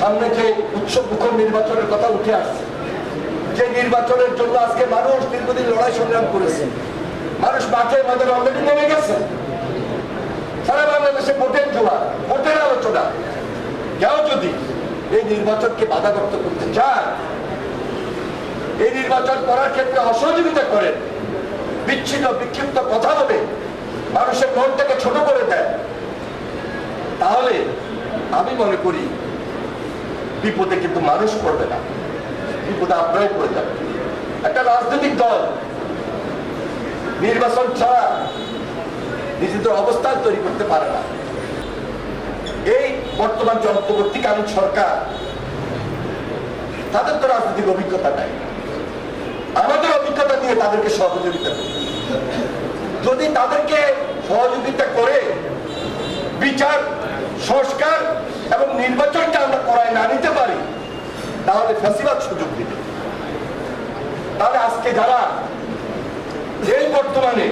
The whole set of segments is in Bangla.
সামনে যে উৎসব মুখর নির্বাচনের কথা উঠে আসছে, যে নির্বাচনের জন্য আজকে মানুষ দীর্ঘদিন লড়াই সংগ্রাম করেছে। মানুষ মাঠে মাঠে অলরেডি নেমে গেছে। সারা বাংলাদেশে ভোটের জোয়ার, ভোটের আলোচনা। কেউ যদি এই নির্বাচনকে বাধাগ্রস্ত করতে চায়, এই নির্বাচন করার ক্ষেত্রে অসহযোগিতা করেন বিচ্ছিন্ন, বিক্ষিপ্ত কথা বলে, মানুষের মনটাকে ছোট করে দেয়, তাহলে আমি মনে করি বিপদে কিন্তু মানুষ পড়বে না। বিপদে আপনারাই পড়ে যাবে। একটা রাজনৈতিক দল নির্বাচন ছাড়া নিজেদের অবস্থান তৈরি করতে পারে না। এই বর্তমান যে অন্তর্বর্তীকালীন সরকার, তাদের তো রাজনৈতিক অভিজ্ঞতা নাই। আমাদের অভিজ্ঞতা নিয়ে তাদেরকে সহযোগিতা যদি তাদেরকে সহযোগিতা করে বিচার, সংস্কার এবং নির্বাচনটা আমরা করায় না নিতে পারি, তাহলে ফ্যাসিবাদ সুযোগ দিবে। তাহলে আজকে যারা এই বর্তমানে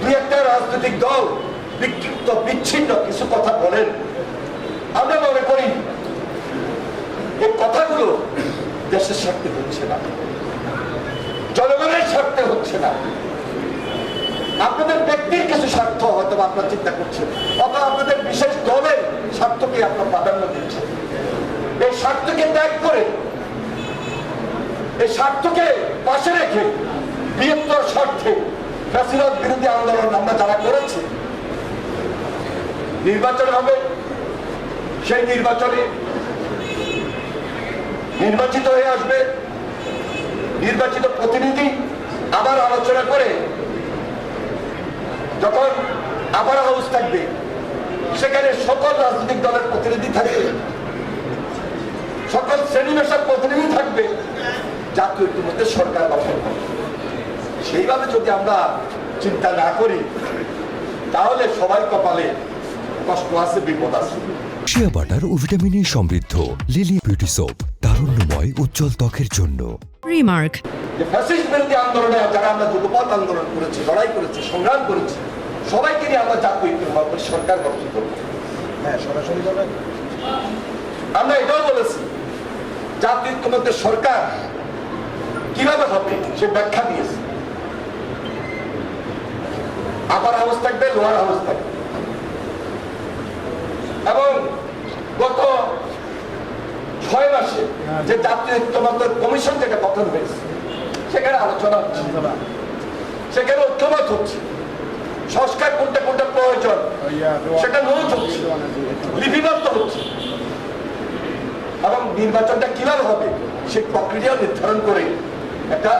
দুই একটা রাজনৈতিক দল বিক্ষিপ্ত, বিচ্ছিন্ন কিছু কথা বলেন, আমরা মনে করি এই কথাগুলো দেশের স্বার্থে হচ্ছে না, জনগণের স্বার্থে হচ্ছে না। আপনাদের ব্যক্তির কিছু স্বার্থ হয়তো আপনারা চিন্তা করছেন, অথবা আপনাদের বিশেষ দলের স্বার্থকে আপনার প্রাধান্য দিচ্ছেন। এই স্বার্থকে ত্যাগ করে, এই স্বার্থকে পাশে রেখে বৃহত্তর স্বার্থে ফ্যাসিবাদ বিরোধী আন্দোলন আমরা যারা করেছি, নির্বাচন হবে, সেই নির্বাচনে নির্বাচিত হয়ে আসবে নির্বাচিত প্রতিনিধি আবার আলোচনা করে যখন আবার হাউস থাকবে, সেখানে সকল রাজনৈতিক দলের প্রতিনিধি থাকবে। সকল শ্রেণি পেশার প্রতিনিধি থাকবে জাতীয় ইতিমধ্যে সরকার গঠন করবে। সেইভাবে যদি আমরা চিন্তা না করি, তাহলে সবাই কপালে কষ্ট আছে, বিপদ আছে। শিয়া বাটার ও ভিটামিনে সমৃদ্ধ লিলি বিউটি সোপ তারুণ্যময় উজ্জ্বল ত্বকের জন্য। রিমার্ক যে ফ্যাসিস্ট বিরোধী আন্দোলনে যারা আমরা যুগপথ আন্দোলন করেছি লড়াই করেছি সংগ্রাম করেছি সবাইকে নিয়ে আমরা ঐক্যমত সরকার গঠন করব। হ্যাঁ সরাসরি আমরা এটাও বলেছি জাতীয় ঐক্যমতের সরকার কীভাবে হবে সে ব্যাখ্যা দিয়েছে। আপার হাউস থাকবে লোয়ার হাউস থাকবে। এবং যে জাতীয় ঐক্যমতের কমিশন যেটা গঠন হয়েছে, সেখানে আলোচনা হচ্ছে। সেখানে ঐক্যমত হচ্ছে। সংস্কার কোনটা কোনটা প্রয়োজন, সেটা নোট হচ্ছে। লিপিবদ্ধ হচ্ছে। এবং নির্বাচনটা কীভাবে হবে, সেই প্রক্রিয়া নির্ধারণ করে একটা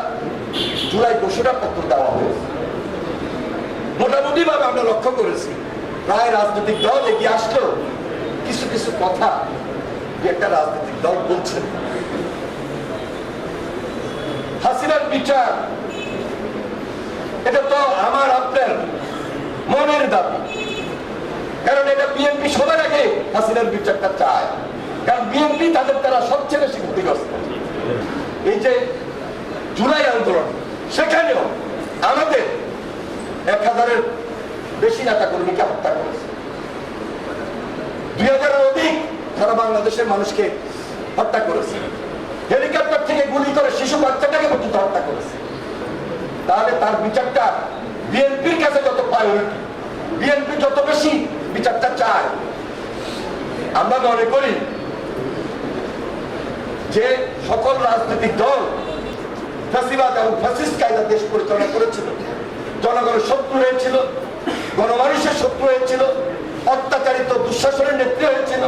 জুলাই ঘোষণা পত্র দেওয়া হয়েছে। মোটামুটি ভাবে আমরা লক্ষ্য করেছি, প্রায় রাজনৈতিক দল এগিয়ে আসলেও কিছু কিছু কথা একটা রাজনৈতিক দল বলছেন হাসিনার বিচার, এটা তো আমার, আপনার মনের দাবি। কারণ এটা বিএনপি সবার আগে হাসিনার বিচারটা চায়। কারণ বিএনপি তাদের তারা সবচেয়ে বেশি ক্ষতিগ্রস্ত। এই যে জুলাই আন্দোলন, সেখানেও আমাদের এক হাজারের বেশি নেতা কর্মীকে হত্যা করেছে দুই হাজারের অধিক সারা বাংলাদেশের মানুষকে হত্যা করেছে। হেলিকপ্টার থেকে গুলি করে শিশু বাচ্চাটাকে পর্যন্ত হত্যা করেছে। তাহলে তার বিচারটা বিএনপির কাছে যত প্রায়োরিটি বিএনপি যত বেশি বিচারটা চায়। আমরা মনে করি যে সকল রাজনৈতিক দল ফ্যাসিবাদ এবং ফ্যাসিস্ট কায়দা দেশ পরিচালনা করেছিল। জনগণের শত্রু হয়েছিল, গণমানুষের শত্রু হয়েছিল, অত্যাচারিত দুঃশাসনের নেত্রী হয়েছিল।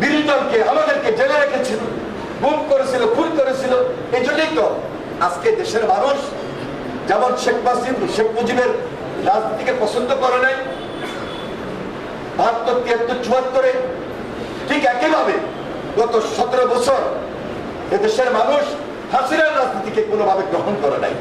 বিরোধী আমাদেরকে জেলে রেখেছিল, গুম করেছিল, খুন করেছিল, এই জন্যই তো আজকে দেশের মানুষ যেমন শেখ মুজিব, শেখ মুজিবের রাজনীতিকে পছন্দ করে নাই, বাহাত্তর, তিয়াত্তর, চুয়াত্তরে, ঠিক একইভাবে গত সতেরো বছর এদেশের মানুষ হাসিনার রাজনীতিকে কোনোভাবে গ্রহণ করে নাই।